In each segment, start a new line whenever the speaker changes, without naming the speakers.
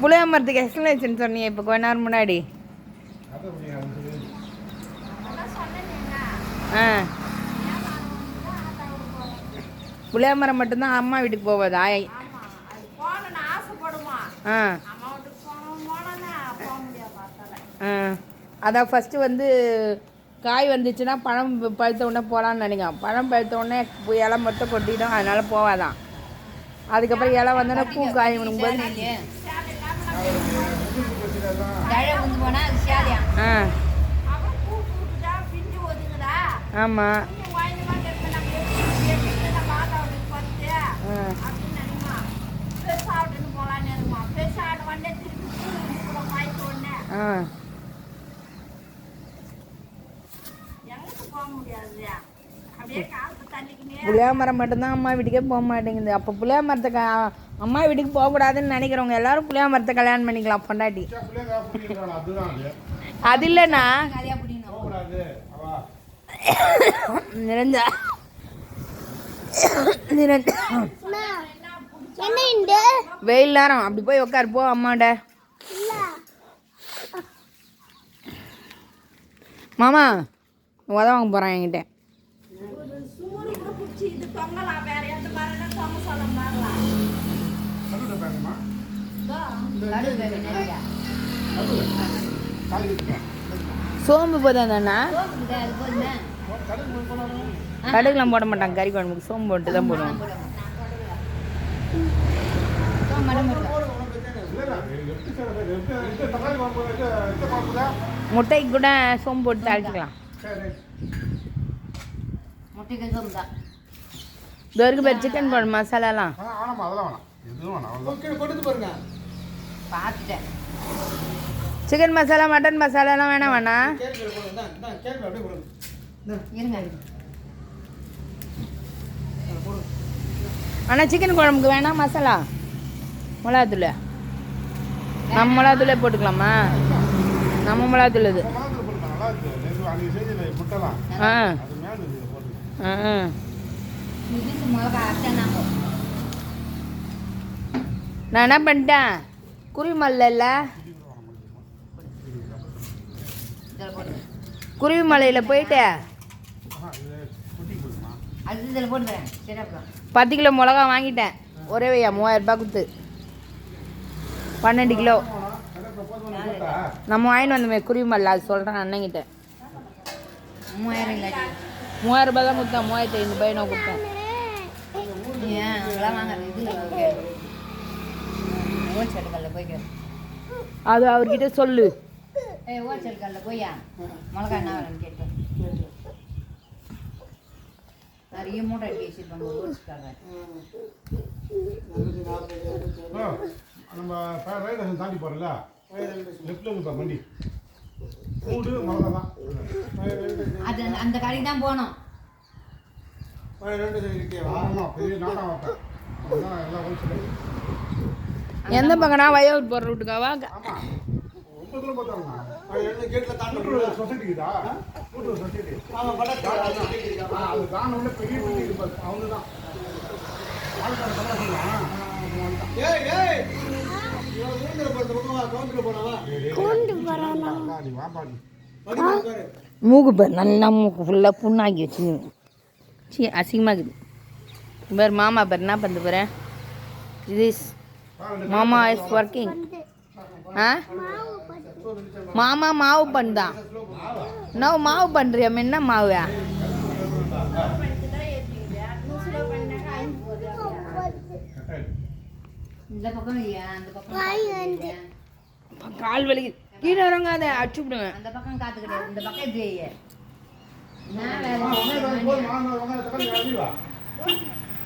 புளிய மரத்துக்கு எக்ஸ்பிளேஷன் சொன்னியே இப்போ கொஞ்ச நேரம் முன்னாடி. ஆ. புளிய மரம் மட்டும்தான் அம்மா வீட்டுக்கு போவதா? ஆ. ஆ. அதான் ஃபஸ்ட்டு வந்து காய் வந்துச்சுன்னா பழம் பழுத்த உடனே போகலான்னு நினைக்கிறேன் பழம் பழுத்த உடனே இலை மட்டும் கொட்டிடும் அதனால போவாதான். அதுக்கப்புறம் இலை வந்தோடனே பூ காய் விடும்போது ஆ. ஆமாம்
பிஞ்சு வாங்கி வாங்கி எடுத்து நம்ம எடுத்து எடுத்து நம்ம ஆட்டோவுக்கு பத்து
ஆ
அப்படின்னு நினைமா பெருசா ஆட்டுன்னு போகலான்னு இருக்குமா பெருசா ஆட்டு வந்தே திருப்பி பூ கூட பாய்ச்ச உடனே
ஆ
எங்களுக்கு போக முடியாது அப்படியே காலத்தை தள்ளிக்கினே
புளியா மரம் மட்டும்தான் அம்மா வீட்டுக்கே போக மாட்டேங்குது. அப்போ புளியா மரத்தை க- அம்மா வீட்டுக்கு போகக்கூடாதுன்னு நினைக்கிறவங்க எல்லாரும் புளியா மரத்தை கல்யாணம் பண்ணிக்கலாம் பொண்டாட்டி.
அது.
அது இல்லைண்ணா. நிரஞ்சா. நிரஞ்சா.
என்ன இந்த
வெயில் நேரம். அப்படி போய் உட்காரு போ அம்மாட்ட. மாமா உத வாங்க போகிறான் என்கிட்ட.
பிடிச்சி இது தொங்கலாம் வேற எந்த மாதிரினா தொங்க சொல்ல
இருக்குதா?
சோம்பு போதாண்ணா கடுகுலாம் போட மாட்டாங்க. கறி குழம்புக்கு சோம்பு போட்டு தான் போடுவாங்க.
மடம் போடுவேன்
போடு, ஒண்ணும் பிரச்சனை இல்லை. இல்லைடா, எப்படி செய்றது? எப்படி- எப்படி தக்காளி குழம்பு வைக்க- வைக்க பார்க்குதா?
முட்டைக்கு கூட சோம்பு போட்டு தாளிச்சிக்கலாம்.
முட்டைக்கு சோம்பு தான்
இது வரைக்கும் பேர் சிக்கன் குழம்பு மசாலாலாம்.
ஆ, வேணாம்மா, அதெல்லாம் வேணாம். எதுவும் வேணாம், அவ்வளவுதான்.
பார்த்துட்டேன்
சிக்கன் மசாலா மட்டன் மசாலாலாம் வேணாம் வேணா. ஆனால் சிக்கன் குழம்புக்கு வேணாம் மசாலா. மிளகாத்தூள். நம்ம மிளகாத்தூளே போட்டுக்கலாமா? நம்ம மிளகாத்தூள் இது. ஆ ஆ.
இது
நான் என்ன பண்ணிட்டேன்? குருவிமலையில் போயிட்டு
ஆஹா, இது குட்டிக்கு போதுமா?
அது இதில் போட்டுக்கிறேன் சரி அப்புறம்
பத்து கிலோ மிளகா வாங்கிட்டேன். ஒரே வையா மூவாயிரம் ரூபாய் கொடுத்து. பன்னெண்டு கிலோ? நம்ம வாங்கிட்டு வந்தோமே குருவிமலை அது சொல்கிறேன் அண்ணங்கிட்ட.
மூவாயிரம்
மூவாயிரம் ரூபாய் தான் கொடுத்தேன் மூவாயிரத்தி ஐநூறு ரூபாய் நான் கொடுத்தேன்.
ஏன்? அங்கெல்லாம் வாங்க ஹோல்சேல் கல்லில் போய்க்கிறேன்
அது அவர்கிட்ட சொல்லு.
ஏய் ஹோல்சேல் கல்லில் போய்யா? மிளகா என்ன வரேன்னு கேட்டேன் நிறைய மூட்டை அடிக்க வச்சுருப்பாங்க ஹோல்சேல்காரன்
ஓ, நம்ம ஃப- ரயில் ஸ்டேஷன் தாண்டி போறல லெஃப்ட்ல இருக்கு பாரு வண்டி. பூண்டு மிளகா தான்.
அது அந்த- அந்த கடைக்கு தான் போனோம்
எந்த பக்கம்னா வயோட் போகிற
நீ வாப்பாடி
மூக்கு பேர் நல்லா மூக்கு ஃபுல்லாக புண்ணாக்கி வச்சு சி அசிங்கமாக இருக்குது பேர் மாமா பேர் என்ன பண்ண போகிறேன் இது மாமா இஸ் ஒர்க்கிங் ஆ? மாமா மாவு பண்ணுதான் நோ மாவு பண்ணுறியா என்ன மாவு
இந்த பக்கம் இல்லையா அந்த பக்கம்
காய் வந்து.
கால் வலி கீழே இறங்காத அடிச்சு விடுவேன்
அந்த பக்கம் காத்து கிடையாது. இந்த பக்கம்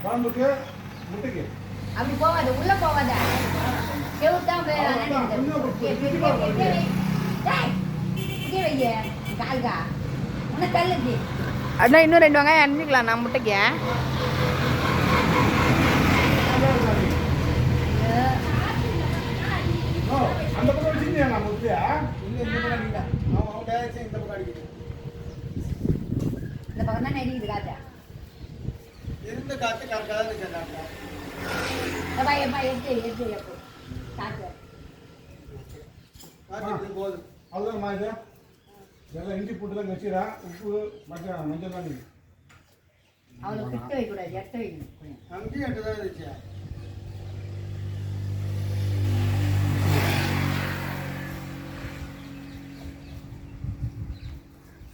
குழம்புக்கு முட்டைக்கு
அப்படி போகாத உள்ள போகாத செவுத்து கால்கா உன்னை தள்ளுச்சு
அதான் இன்னும் ரெண்டு வெங்காயம் அணிஞ்சிக்கலாம் நான் முட்டைக்கு.
அந்த பக்கம் வச்சிருந்தியா நான் முட்டையா?
இந்த பக்கம் தான் நெறியுது காத்தா எப்பா எப்பா எடுத்து எடுத்து எப்போ காத்து
அதுதான் மா இது எல்லாம் இஞ்சி போட்டு தான் வச்சுடா உப்பு மஞ்சள் மஞ்சள் தான் நீ
அவளுக்கு கிட்ட வைக்கக்கூடாது எட்ட வைக்கணும் கொஞ்சம்.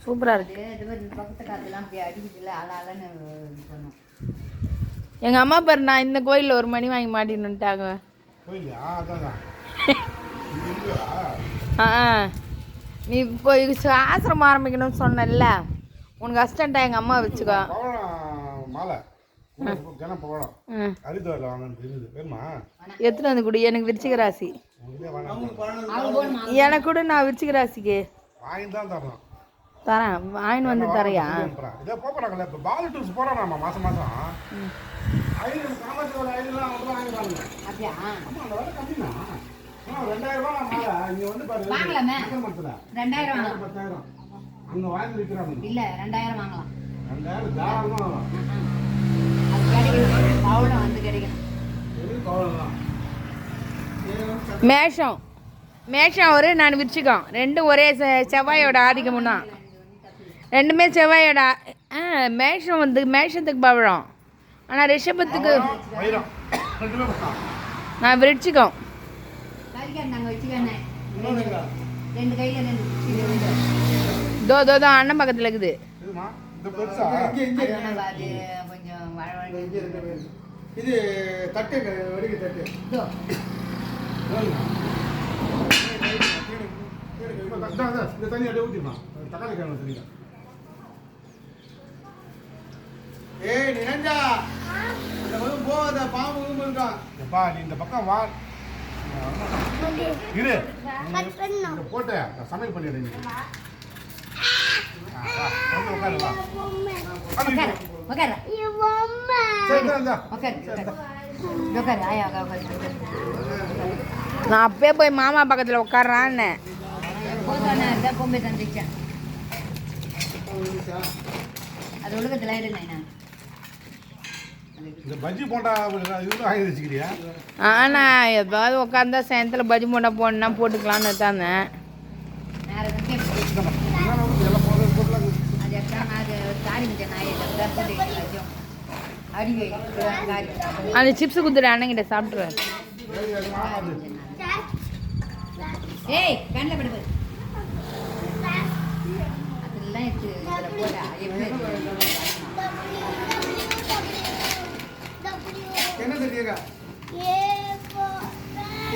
சூப்பராக இருக்கு.
இது இது மாதிரி இந்த பக்கத்து காத்துலாம் அப்படியே அடிக்குதுல அலாலன்னு இது பண்ணும்.
எங்கள் அம்மா பேர் நான் இந்த கோயிலில் ஒரு மணி வாங்கி
இல்லையா
ஆ நீ இப்போ இது ஆசிரமம் ஆரம்பிக்கணும்னு சொன்னேன்ல. உனக்கு அசிஸ்டண்ட்டாக எங்கள் அம்மா வச்சுக்கோ. எத்தனை வந்து குடி. எனக்கு விருச்சிக ராசி. எனக்கு கூட நான் விருச்சிக ராசிக்கு.
வாங்கி தான் தரணும்.
தரேன் வாங்கின்னு வந்து தரையா
இதே போகிறாங்கல்ல இப்போ பால் டூர்ஸ் போகிறோம் நம்ம மாதம் மாதம் ஐநூறு காமாட்சி ஐநூறுலாம் அவங்க வாங்கி பாருங்க
அப்படியா
அந்த வேலை கம்மிண்ணா. ஆ, ரெண்டாயிரம் நான் மாலை. இங்க வந்து பாரு,
வாங்கலாமே.
நக்கல்மரத்துல.
ரெண்டாயிரம்
பத்தாயிரம். அங்க வாங்கி விக்கிறாங்க.
இல்ல ரெண்டாயிரம் வாங்கலாம்
ரெண்டாயிரம் தாராளமா வாங்கலாம்.
வந்து கிடைக்கணும்.
மேஷம் மேஷம் ஒரு நான் விருச்சிகம் ரெண்டும் ஒரே செ- செவ்வாயோட ஆதிக்கம் தான் ரெண்டுமே செவ்வாயடா ஆ- மேஷம் வந்து மேஷத்துக்கு பவழம் ஆனால் ரிஷபத்துக்கு நான்
விரிச்சிக்கோம்
தோ தோ தோ அண்ணன் பக்கத்தில் இருக்குது
கொஞ்சம்
இது தட்டு தட்டு
இந்த தண்ணி அப்படியே தக்காளி
ஏய் நிரஞ்சா அந்த பக்கம் போகாத பாம்பு கீம்பு இருக்கான்
எப்பா, நீ இந்த பக்கம் வா. இரு.
கட் பண்ணும்
இங்க போட்டு நான் சமையல் பண்ணிடுறேன்
நான் அப்பயே போய் மாமா பக்கத்தில் உட்காடுறான்னு
அது ஒழுக்கத்தில் இரு நாயனா
இந்த பஜ்ஜி போண்டா
ஏதாவது உட்காந்தா சாயந்தரம் பஜ்ஜி போண்டா போடணுன்னா போட்டுக்கலான்னு தானேன்
அது
அந்த சிப்ஸ் குத்துட்டு அண்ணங்கிட்ட சாப்பிட்ருவேன்
ஏய் கண்ணில் படுப்பு அதெல்லாம் எடுத்து எப்படி
என்ன தெரியுங்க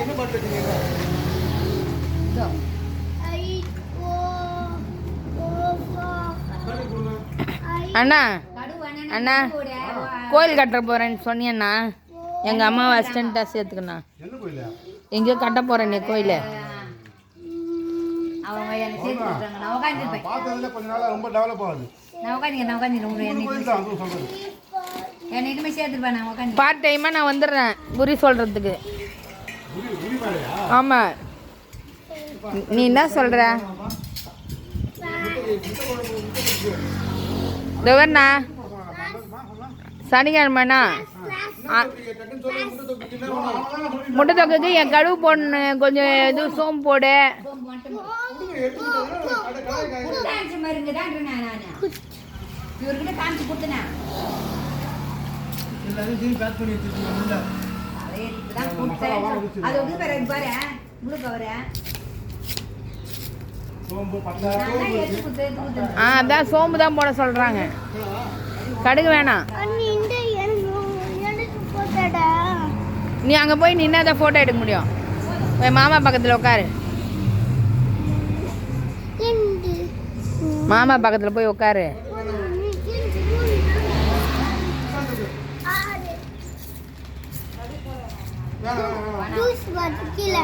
என்ன பாட்டு
ஐ
அண்ணா. அண்ணா கோயில் கட்ட போகிறேன்னு சொன்னியண்ணா. எங்கள் அம்மாவை அசிஸ்டண்ட்டாக சேர்த்துக்கண்ணா.
என்ன கோயிலா?
எங்கேயோ கட்ட போகிறேன் நீ கோயில்
பார்த்ததுல கொஞ்ச நாளா ரொம்ப டெவலப் ஆகுது.
நான் உட்காந்துக்கிறேன் நான்
இந்த
என்னைக்குமே சேர்த்துருப்பேன் நான் உட்காந்து
பார்ட் டைமாக நான் வந்துடுறேன். குறி சொல்கிறதுக்கு ஆமாம் நீ என்ன சொல்கிற தவறுண்ணா சனிக்கிழமைண்ணா
முட்டை
தொக்குக்கு என் கடுகு போடணும். கொஞ்சம் இது சோம்பு போடு.
இவர்கிட்ட காமிச்சு கொடுத்தேன்
எல்லாத்தையும் தீனி பேக் பண்ணி வச்சிருக்கீங்க உள்ள
அதே தான் வந்து பாரு முழு கவரு
ஆ அதான் சோம்பு தான் போட சொல்கிறாங்க கடுகு வேணாம். நீ அங்கே போய் நின்று அதை ஃபோட்டோ எடுக்க முடியும். போய் மாமா பக்கத்தில் உட்காரு. மாமா பக்கத்தில் போய் உட்காரு.
ஜூஸ் பாட்டு கீழே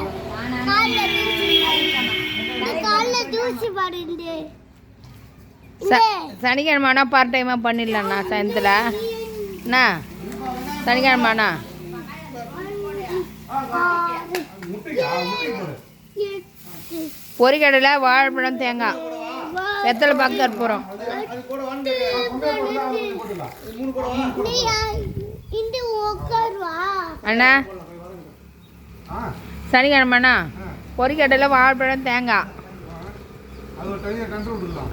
காலைல காலைல ஜூஸ் பாருண்டு
ச சனிக்கிழமைனா பார்ட் டைமாக பண்ணிடலாண்ணா சாயந்தரத்தில். அண்ணா சனிக்கிழமைண்ணா பொரிக்கடலை வாழைப்பழம் தேங்காய். வெத்தலை பாக்கு கற்பூரம்
உட்காருவா
அண்ணா சனிக்கிழமைண்ணா
ஆ.
பொறிக்கடலை வாழைப்பழம் தேங்காய்.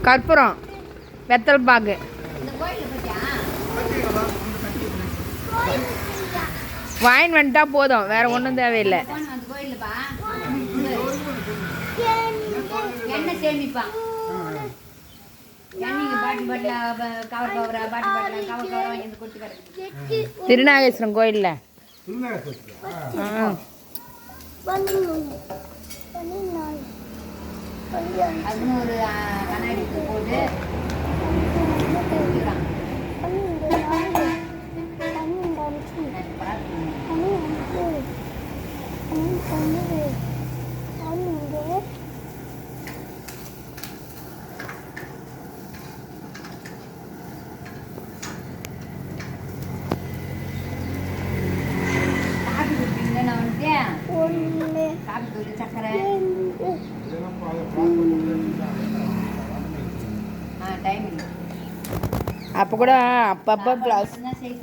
கற்பூரம் வெத்தல் பாக்கு
இந்த கோயிலில் பத்தியா
வாயின் வந்துட்டா போதும். வேற ஒன்றும் தேவையில்லை.
எண்ணெய் சேமிப்பான் எண்ணெய்க்கு பாட்டி பாட்டில் கவர் கவரா பாட்டி பாட்டில் கவர் கவரா வாங்கி வந்து கொடுத்து கிடக்கு
திருநாகேஸ்வரம் கோயிலில்.
പതിനൊന്ന്
പതിനൊന്ന് പതിനൊന്ന് ஆ டைம்
அப்போ கூட அப்பப்போ ப்ளஸ்
தான் செய்து